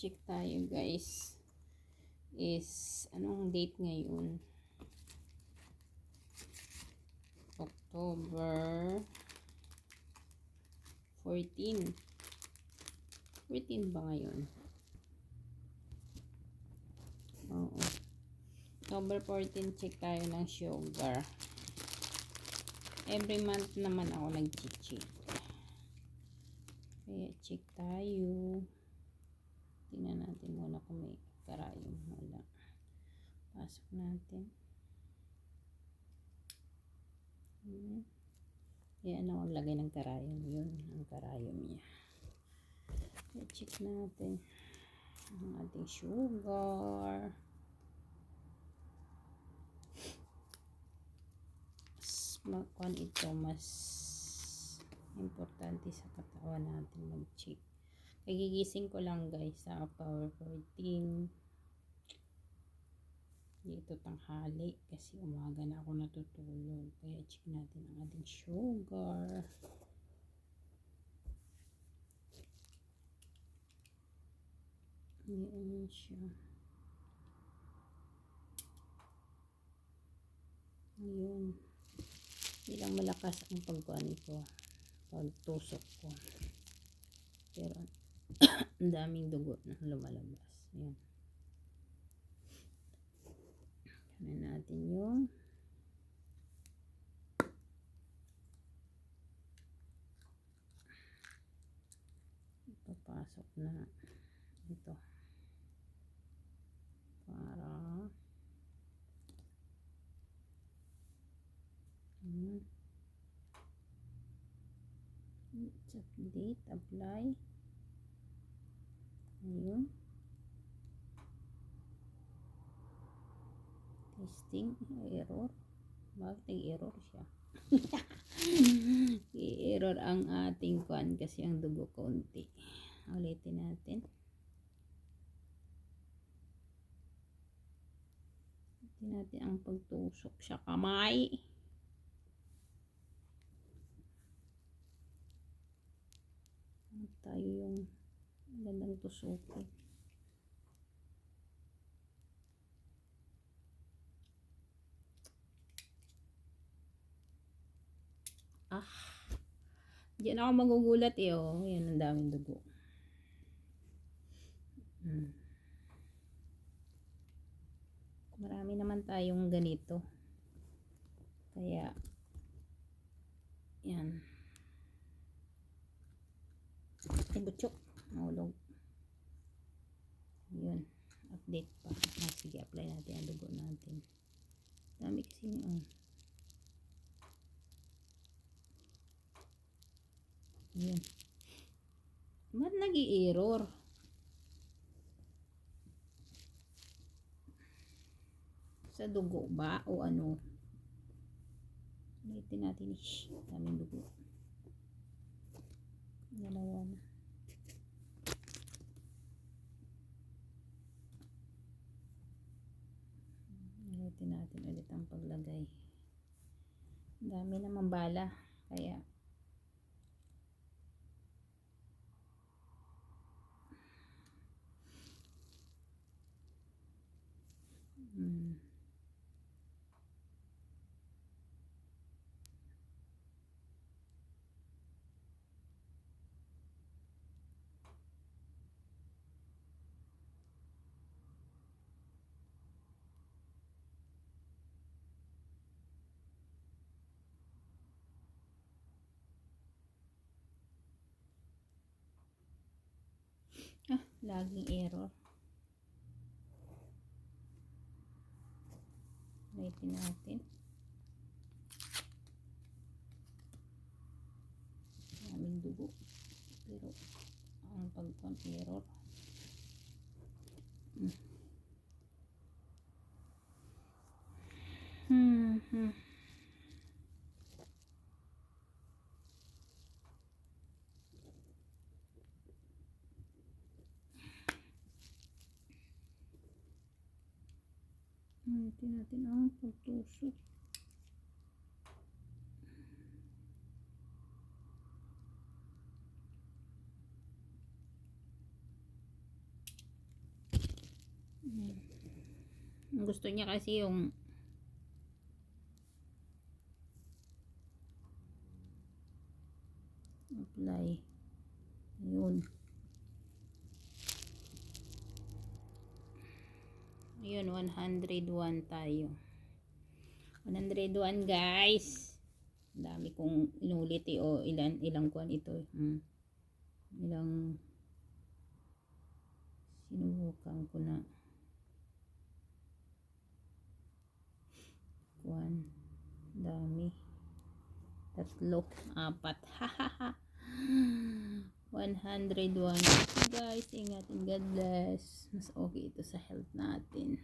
check tayo guys is anong date ngayon? October 14 14 ba ngayon? Oo. October 14 check tayo ng sugar. Every month naman ako nag-check. Kaya check tayo tingnan natin muna kung may karayom wala. Pasok natin. Hmm. yan ako lagay ng karayom. Yun ang karayom niya. Kaya check natin ang ating sugar. Makon ito mas importante sa katawan natin mag-check. Nagigising ko lang guys sa 14. Dito tanghali kasi umaga na ako natutulog. Kaya check natin ang ating sugar. Ayan siya. Ayun. Ilang malakas ang pagkuhan ko. Pagtusok ko. Pero ang daming dugo na lumalabas. Ayan. Kanan natin yung papasok na ito para hmm. check apply ayun testing. Error. Bakit nag-error siya? I-error ang ating kwan kasi ang dugo konti. Ulitin natin. Ulitin natin ang pagtusok sa kamay. Tayo yung gandang tusukin Ah. Diyan ako magugulat eh. Oh. Yan, ang daming dugo. Hmm. Marami naman tayong ganito. Kaya, yan. Ay, butchok. Mahulog. Yun. Update pa. Ah, sige, apply natin ang dugo natin. Dami kasi ni, oh. Ayan. Ba't nag-i-error? Sa dugo ba? O ano? Ulitin natin. Shhh, daming dugo. Dalawa na. Ulitin natin ulit ang paglagay. Dami naman bala. Kaya Hmm. Ah, laging error. Ulitin natin. Daming dugo. Pero, ang pagpang error. Hmm. Hmm, hmm. Ulitin natin ang pagtusok. Ang gusto niya kasi yung apply. Ayun. Ayun, 101 tayo. 101 guys. Dami kong inulit eh. O ilan, ilang kuan ito. eh. Hmm. Ilang sinubukan ko na. Kuan. Dami. Tatlo. Apat. Hahaha. 101. Guys, ingatin. God bless. Mas okay ito sa health natin.